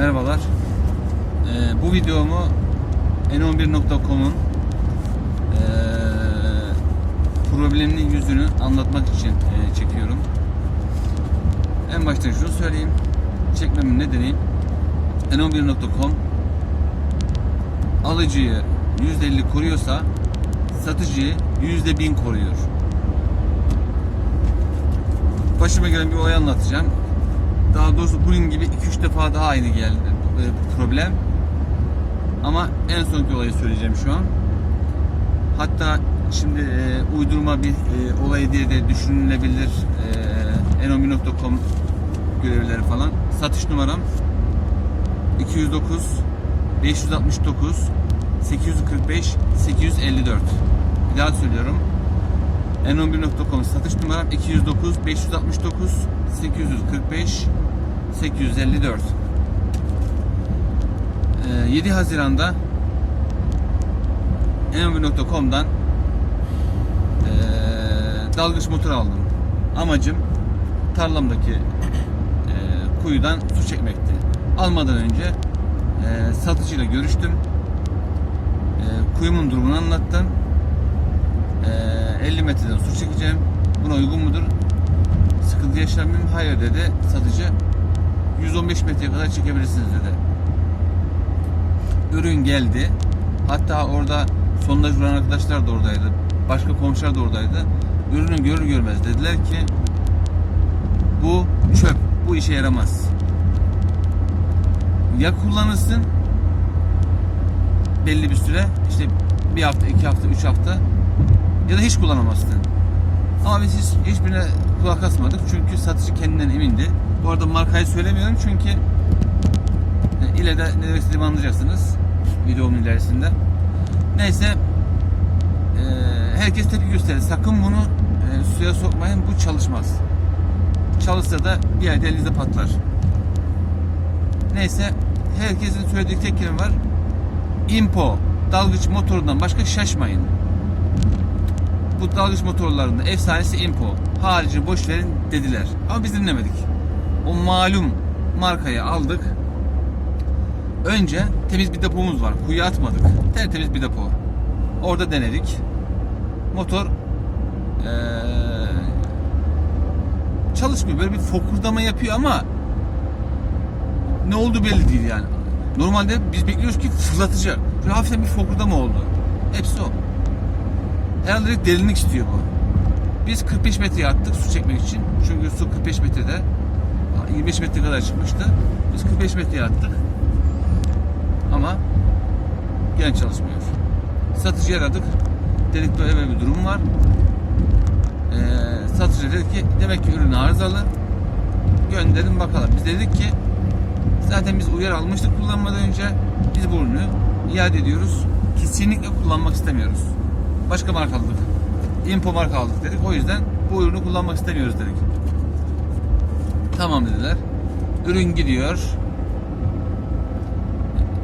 Merhabalar. Ee, bu videomu n11.com'un ee, probleminin yüzünü anlatmak için ee, çekiyorum. En başta şunu söyleyeyim. Çekmemin nedeni n11.com alıcıyı %50 koruyorsa satıcıyı %1000 koruyor. Başıma gelen bir olay anlatacağım. Daha doğrusu bugün gibi 2-3 defa daha aynı geldi e, problem. Ama en sonki olayı söyleyeceğim şu an. Hatta şimdi e, uydurma bir e, olay diye de düşünülebilir. E, enomi.com görevlileri falan. Satış numaram 209 569 845 854. Bir daha söylüyorum. n11.com satış numaram 209 569 845 854. Ee, 7 Haziran'da n11.com'dan ee, dalgıç motor aldım. Amacım tarlamdaki ee, kuyudan su çekmekti. Almadan önce ee, satıcıyla görüştüm. Ee, kuyumun durumunu anlattım. Ee, 50 metreden su çekeceğim. Buna uygun mudur? Sıkıntı yaşar? Hayır dedi satıcı. 115 metreye kadar çekebilirsiniz dedi. Ürün geldi. Hatta orada sondaj vuran arkadaşlar da oradaydı. Başka komşular da oradaydı. Ürünü görür görmez dediler ki bu çöp. Bu işe yaramaz. Ya kullanırsın belli bir süre işte bir hafta, iki hafta, üç hafta ya da hiç kullanamazsın. Ama biz hiç, hiçbirine kulak asmadık çünkü satıcı kendinden emindi. Bu arada markayı söylemiyorum çünkü e, ileride ne demek istediğimi anlayacaksınız videomun ilerisinde. Neyse e, herkes tepki gösterdi. Sakın bunu e, suya sokmayın bu çalışmaz. Çalışsa da bir yerde elinizde patlar. Neyse herkesin söylediği tek kelime var. Impo dalgıç motorundan başka şaşmayın. Bu dalgıç motorlarında efsanesi Impo. Harici boş verin dediler. Ama biz dinlemedik. O malum markayı aldık. Önce temiz bir depomuz var. Kuyuya atmadık. Tertemiz bir depo. Orada denedik. Motor eee, çalışmıyor. Böyle bir fokurdama yapıyor ama ne oldu belli değil yani. Normalde biz bekliyoruz ki fırlatacak. Şöyle hafiften bir fokurdama oldu. Hepsi o. Herhalde derinlik istiyor bu. Biz 45 metreye attık su çekmek için. Çünkü su 45 metrede 25 metre kadar çıkmıştı. Biz 45 metreye attık. Ama gene çalışmıyor. Satıcıyı aradık. Dedik böyle böyle bir durum var. Ee, satıcı dedi ki demek ki ürün arızalı. Gönderin bakalım. Biz dedik ki zaten biz uyarı almıştık kullanmadan önce. Biz bu ürünü iade ediyoruz. Kesinlikle kullanmak istemiyoruz. Başka marka. Impo marka aldık dedik. O yüzden bu ürünü kullanmak istemiyoruz dedik. Tamam dediler. Ürün gidiyor.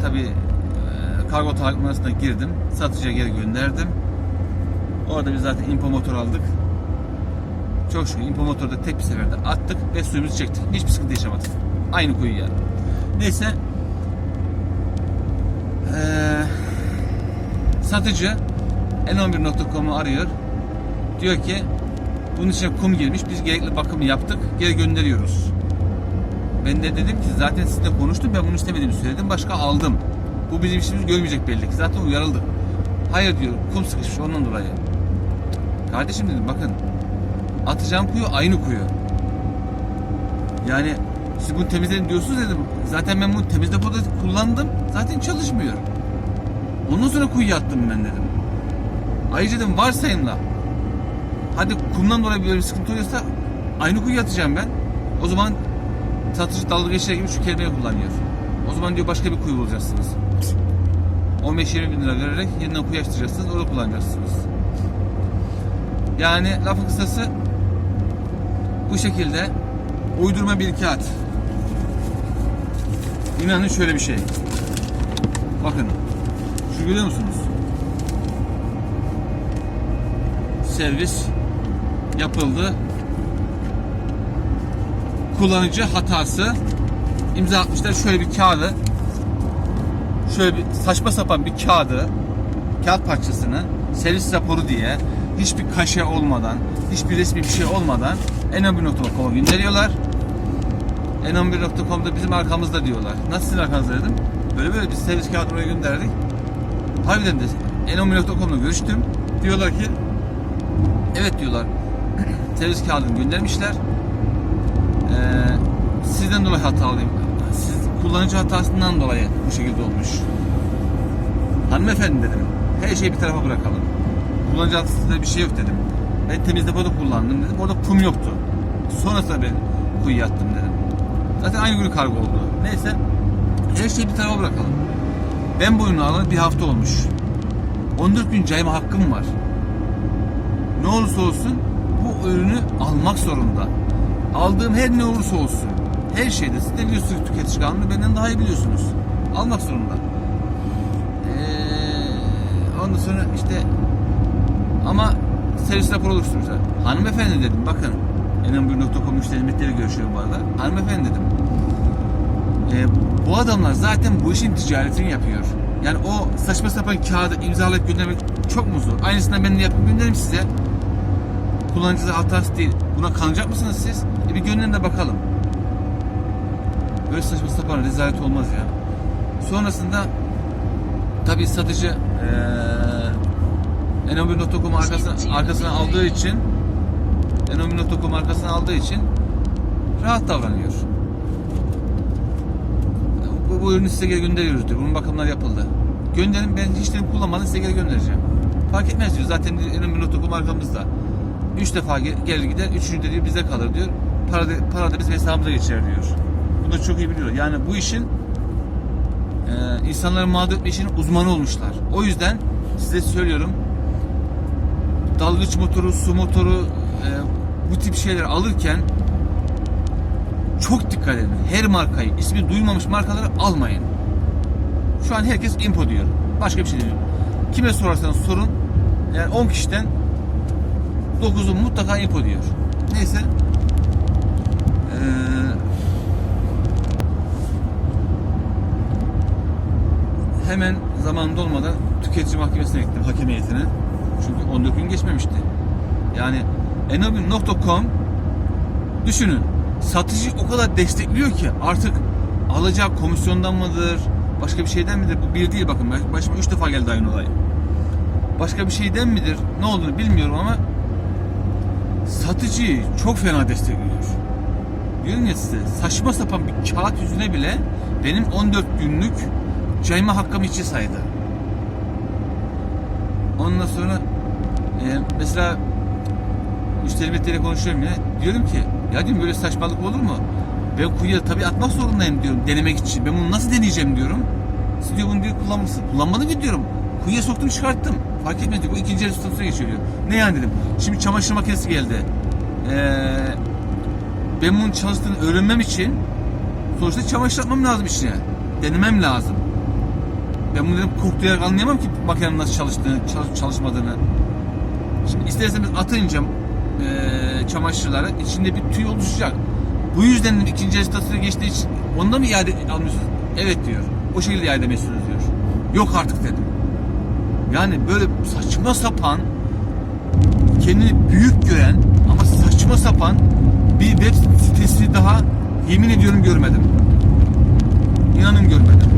Tabi e, kargo numarasına girdim. Satıcıya geri gönderdim. Orada biz zaten Impo motor aldık. Çok şükür Impo motoru da tek bir seferde attık ve suyumuzu çektik. Hiçbir sıkıntı yaşamadık. Aynı kuyuya. Neyse. Ee, satıcı n11.com'u arıyor. Diyor ki bunun içine kum girmiş. Biz gerekli bakımı yaptık. Geri gönderiyoruz. Ben de dedim ki zaten sizinle konuştum. Ben bunu istemediğimi söyledim. Başka aldım. Bu bizim işimizi görmeyecek belli ki. Zaten uyarıldık. Hayır diyor. Kum sıkışmış ondan dolayı. Kardeşim dedim bakın. Atacağım kuyu aynı kuyu. Yani siz bunu temizleyin diyorsunuz dedim. Zaten ben bunu temiz depoda kullandım. Zaten çalışmıyor. Ondan sonra kuyuya attım ben dedim. Ayrıca dedim varsayımla. Hadi kumdan dolayı böyle bir sıkıntı oluyorsa aynı kuyuya atacağım ben. O zaman satıcı dalga geçer gibi şu kelimeyi kullanıyor. O zaman diyor başka bir kuyu bulacaksınız. 15-20 bin lira vererek yeniden kuyu açtıracaksınız. Orada kullanacaksınız. Yani lafın kısası bu şekilde uydurma bir kağıt. İnanın şöyle bir şey. Bakın. Şu görüyor musunuz? Servis yapıldı. Kullanıcı hatası imza atmışlar şöyle bir kağıdı şöyle bir saçma sapan bir kağıdı kağıt parçasını servis raporu diye hiçbir kaşe olmadan hiçbir resmi bir şey olmadan n11.com'a gönderiyorlar. n11.com'da bizim arkamızda diyorlar. Nasıl sizin arkanızda dedim. Böyle böyle biz servis kağıdını oraya gönderdik. Harbiden de n11.com'la görüştüm. Diyorlar ki evet diyorlar servis kağıdını göndermişler. Ee, sizden dolayı hatalıyım. Siz kullanıcı hatasından dolayı bu şekilde olmuş. Hanımefendi dedim. Her şeyi bir tarafa bırakalım. Kullanıcı hatasında bir şey yok dedim. Ben temiz depoda kullandım dedim. Orada kum yoktu. Sonrasında ben kuyuya attım dedim. Zaten aynı gün kargo oldu. Neyse. Her şeyi bir tarafa bırakalım. Ben bu ürünü alalı bir hafta olmuş. 14 gün cayma hakkım var. Ne olursa olsun bu ürünü almak zorunda. Aldığım her ne olursa olsun. Her şeyde siz de biliyorsunuz tüketici kanunu benden daha iyi biliyorsunuz. Almak zorunda. Ee, ondan sonra işte ama servis raporu oluşturmuşlar. Hanımefendi dedim bakın enem1.com müşteri hizmetleri görüşüyorum bu arada. Hanımefendi dedim. Ee, bu adamlar zaten bu işin ticaretini yapıyor. Yani o saçma sapan kağıdı imzalayıp göndermek çok mu zor? Aynısından ben de yapıp gönderirim size. Kullanıcı hatası değil. Buna kanacak mısınız siz? E bir gönderin de bakalım. Böyle saçma sapan rezalet olmaz ya. Sonrasında tabi satıcı eee N11.com arkasına, arkasına aldığı için N11.com arkasına aldığı için rahat davranıyor. Bu, bu ürünü size geri gönderiyoruz diyor. Bunun bakımları yapıldı. Gönderin ben hiç dedim kullanmadan size geri göndereceğim. Fark etmez diyor. Zaten N11.com arkamızda. Üç defa gel- gelir gider. Üçüncü de diyor bize kalır diyor. Para da, para da bizim hesabımıza geçer diyor. Bunu da çok iyi biliyor. Yani bu işin e, insanları mağdur etme işinin uzmanı olmuşlar. O yüzden size söylüyorum dalgıç motoru, su motoru e, bu tip şeyler alırken çok dikkat edin. Her markayı, ismi duymamış markaları almayın. Şu an herkes impo diyor. Başka bir şey demiyor. Kime sorarsanız sorun. Yani 10 kişiden 9'u mutlaka impo diyor. Neyse. Ee, hemen zamanında olmadan tüketici mahkemesine gittim hakem heyetine. Çünkü 14 gün geçmemişti. Yani enobil.com düşünün satıcı o kadar destekliyor ki artık alacağı komisyondan mıdır başka bir şeyden midir bu bir değil bakın başıma 3 defa geldi aynı olay. Başka bir şeyden midir ne olduğunu bilmiyorum ama satıcıyı çok fena destekliyor. Diyorum ya size saçma sapan bir kağıt yüzüne bile benim 14 günlük cayma hakkımı içi saydı. Ondan sonra e, mesela müşteri hizmetleriyle konuşuyorum yine. Diyorum ki ya diyorum böyle saçmalık olur mu? Ben kuyuya tabii atmak zorundayım diyorum denemek için. Ben bunu nasıl deneyeceğim diyorum. Siz diyor bunu diyor kullanmışsın. Kullanmadın ki diyorum. Kuyuya soktum çıkarttım. Fark etmedi diyor. Bu ikinci el statüsüne geçiyor. Ne yani dedim. Şimdi çamaşır makinesi geldi. Ee, ben bunun çalıştığını öğrenmem için sonuçta çamaşır atmam lazım içine. Denemem lazım. Ben bunu dedim koklayarak anlayamam ki makinenin nasıl çalıştığını, çalış- çalışmadığını. Şimdi isterseniz atınca e, çamaşırları içinde bir tüy oluşacak. Bu yüzden ikinci el statüsüne geçtiği için onda mı iade almıyorsunuz? Evet diyor. O şekilde iade ediyorsunuz diyor. Yok artık dedim. Yani böyle saçma sapan kendini büyük gören ama saçma sapan bir web sitesi daha yemin ediyorum görmedim. İnanın görmedim.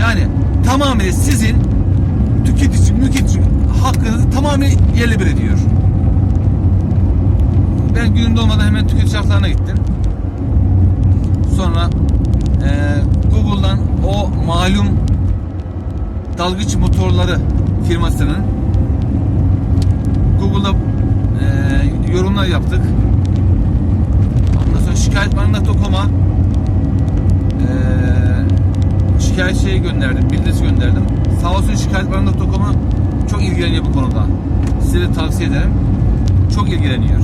Yani tamamıyla sizin tüketici, müketici hakkınızı tamamıyla yerle bir ediyor. Ben gününde olmadan hemen tüketici haklarına gittim. Sonra eee, Google'dan o malum dalgıç motorları firmasının Google'da eee, yorumlar yaptık. Ondan sonra şikayetbanına.com'a eee şikayet şeyi gönderdim, bildirisi gönderdim. Sağ olsun şikayetbanına.com'a çok ilgileniyor bu konuda. Size de tavsiye ederim. Çok ilgileniyor.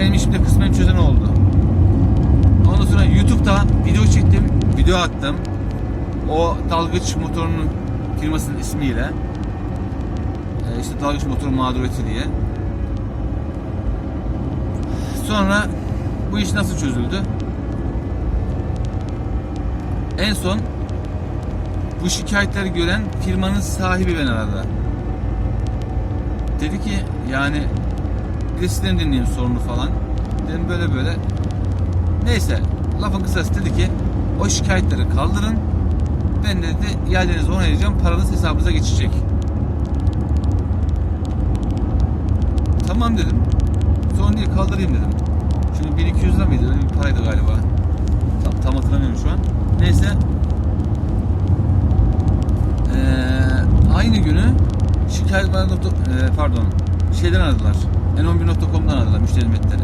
Benim işimde kısmen çözen oldu. Ondan sonra YouTube'da video çektim, video attım. O dalgıç motorunun firmasının ismiyle. Ee, işte dalgıç motoru mağduriyeti diye. Sonra bu iş nasıl çözüldü? En son bu şikayetleri gören firmanın sahibi beni aradı. Dedi ki yani bir de sizden dinleyeyim sorunu falan. Dedim böyle böyle. Neyse lafın kısası dedi ki o şikayetleri kaldırın. Ben de dedi iadenizi onaylayacağım. Paranız hesabınıza geçecek. Tamam dedim. Sorun değil kaldırayım dedim. Şimdi 1200 lira mıydı? Öyle bir paraydı galiba. Tam, tam hatırlamıyorum şu an. Neyse. Ee, aynı günü şikayet bana nokta- e, pardon şeyden aradılar. N11.com'dan aradılar müşteri hizmetleri.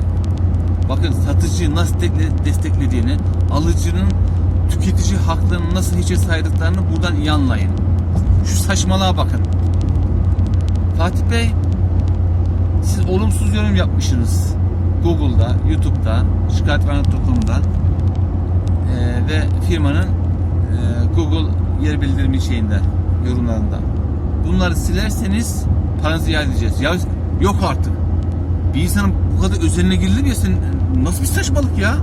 Bakın satıcıyı nasıl destekle- desteklediğini, alıcının tüketici haklarını nasıl hiçe saydıklarını buradan iyi anlayın. Şu saçmalığa bakın. Fatih Bey siz olumsuz yorum yapmışsınız. Google'da, YouTube'da, şikayetvernet.com'da e, ve firmanın e, Google yer bildirimi şeyinde, yorumlarında. Bunları silerseniz paranızı iade edeceğiz. Ya yok artık. Bir insanın bu kadar özeline girilir ya sen nasıl bir saçmalık ya?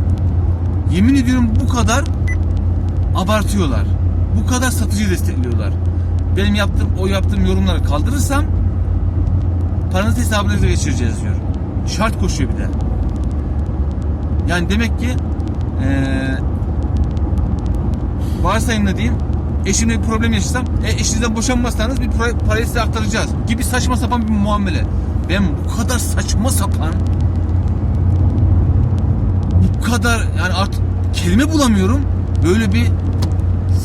Yemin ediyorum bu kadar abartıyorlar. Bu kadar satıcıyı destekliyorlar. Benim yaptığım o yaptığım yorumları kaldırırsam paranızı hesabınıza geçireceğiz diyor. Şart koşuyor bir de. Yani demek ki eee varsayın da diyeyim eşimle bir problem yaşasam e, eşinizden boşanmazsanız bir para- parayı size aktaracağız gibi saçma sapan bir muamele. Ben bu kadar saçma sapan bu kadar yani artık kelime bulamıyorum. Böyle bir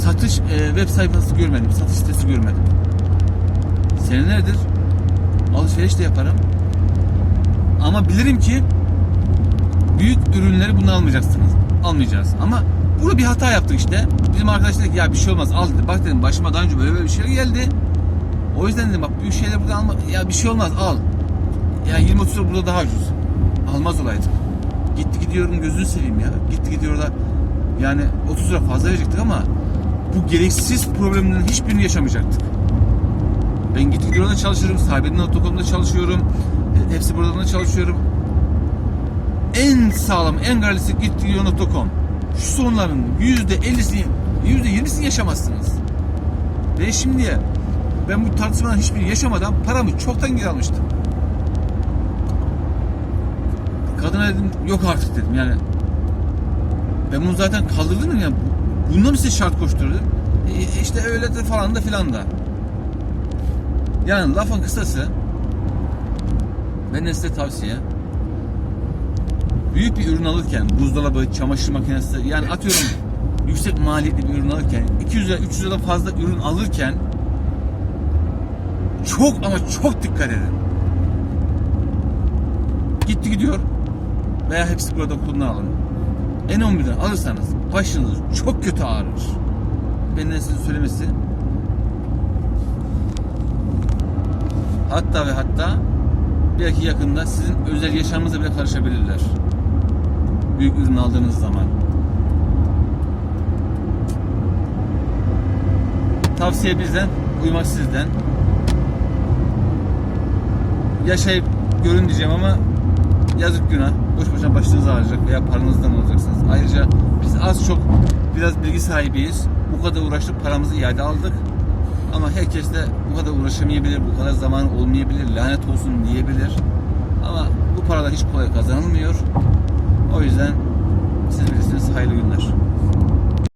satış e, web sayfası görmedim. Satış sitesi görmedim. Senelerdir alışveriş de yaparım. Ama bilirim ki büyük ürünleri bunu almayacaksınız. Almayacağız. Ama burada bir hata yaptık işte. Bizim arkadaş dedi ki ya bir şey olmaz al dedi. Bak dedim başıma daha önce böyle böyle bir şey geldi. O yüzden dedim bak büyük şeyler burada alma. Ya bir şey olmaz al. Ya 20-30 lira burada daha ucuz. Almaz olaydım. Gitti gidiyorum gözünü seveyim ya. Gitti gidiyor da yani 30 lira fazla verecektik ama bu gereksiz problemlerin hiçbirini yaşamayacaktık. Ben git gidiyor da çalışırım. Sahibedin.com'da çalışıyorum. E, Hepsi buradan da çalışıyorum. En sağlam, en garantisi gitgidiyor.com. Şu sorunların %50'sini, %20'sini yaşamazsınız. Ve şimdiye ben bu tartışmadan hiçbirini yaşamadan paramı çoktan geri almıştım. Kadına dedim yok artık dedim yani. Ben bunu zaten kaldırdım ya. Bundan mı size şart koşturdum? E, işte öyle de falan da filan da. Yani lafın kısası ben size tavsiye büyük bir ürün alırken buzdolabı, çamaşır makinesi yani atıyorum yüksek maliyetli bir ürün alırken 200 lira 300 lira fazla ürün alırken çok ama çok dikkat edin. Gitti gidiyor veya hepsi burada kullanalım. N11'den alırsanız başınız çok kötü ağrır. Benden size söylemesi hatta ve hatta belki yakında sizin özel yaşamınıza bile karışabilirler. Büyük ürün aldığınız zaman. Tavsiye bizden, uymak sizden. Yaşayıp görün diyeceğim ama yazık günah. Boş boşuna başınız ağrıyacak veya paranızdan olacaksınız. Ayrıca biz az çok biraz bilgi sahibiyiz. Bu kadar uğraştık paramızı iade aldık. Ama herkes de bu kadar uğraşamayabilir, bu kadar zaman olmayabilir, lanet olsun diyebilir. Ama bu paralar hiç kolay kazanılmıyor. O yüzden siz bilirsiniz hayırlı günler.